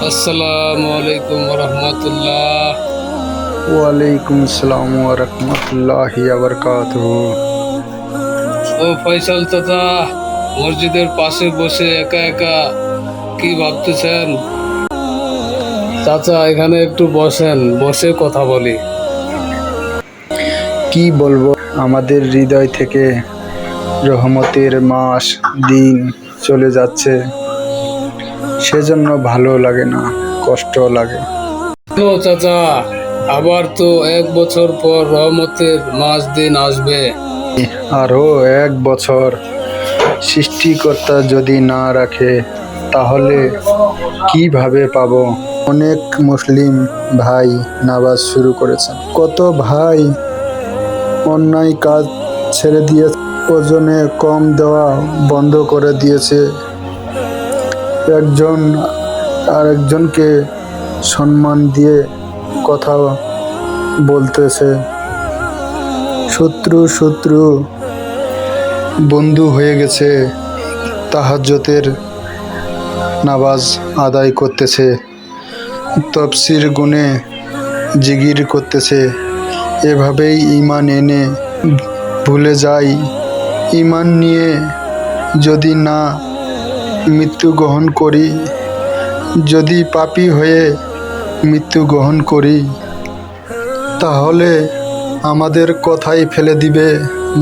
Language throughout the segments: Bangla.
আসসালামু আলাইকুম রহমতুল্লাহ ওয়ালাইকুম আসসালাম রহমতুল্লাহি আবরকাতুহু ও ফয়সাল চাচা মসজিদের পাশে বসে একা একা কি ভাবতেছেন? চাচা এখানে একটু বসেন বসে কথা বলি। কি বলব? আমাদের হৃদয় থেকে রহমতের মাস দিন চলে যাচ্ছে। সেজন্য ভালো লাগে না কষ্ট লাগে। কেন চাচা আবার তো এক বছর পর রহমতের মাস দিন আসবে। আরও এক বছর সৃষ্টিকর্তা যদি না রাখে তাহলে কীভাবে পাবো? অনেক মুসলিম ভাই নামাজ শুরু করেছেন। কত ভাই অন্যায় কাজ ছেড়ে দিয়ে ওজনে কম দেওয়া বন্ধ করে দিয়েছে। একজন আরেকজনকে সম্মান দিয়ে কথা বলতেছে। শত্রু শত্রু বন্ধু হয়ে গেছে। তাহাজ্জতের নামাজ আদায় করতেছে। তফসির গুণে জিগির করতেছে। এভাবেই ইমান এনে ভুলে যাই ইমান নিয়ে যদি না মৃত্যু গ্রহণ করি, যদি পাপি হয়ে মৃত্যু গ্রহণ করি, তাহলে আমাদের কথাই ফেলে দিবে,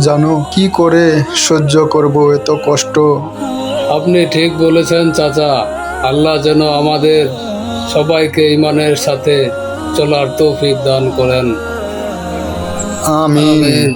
জানো, কি করে সহ্য করব এত কষ্ট? আপনি ঠিক বলেছেন, চাচা। আল্লাহ যেন আমাদের সবাইকে ইমানের সাথে চলার তৌফিক দান করেন। আমি আমিন।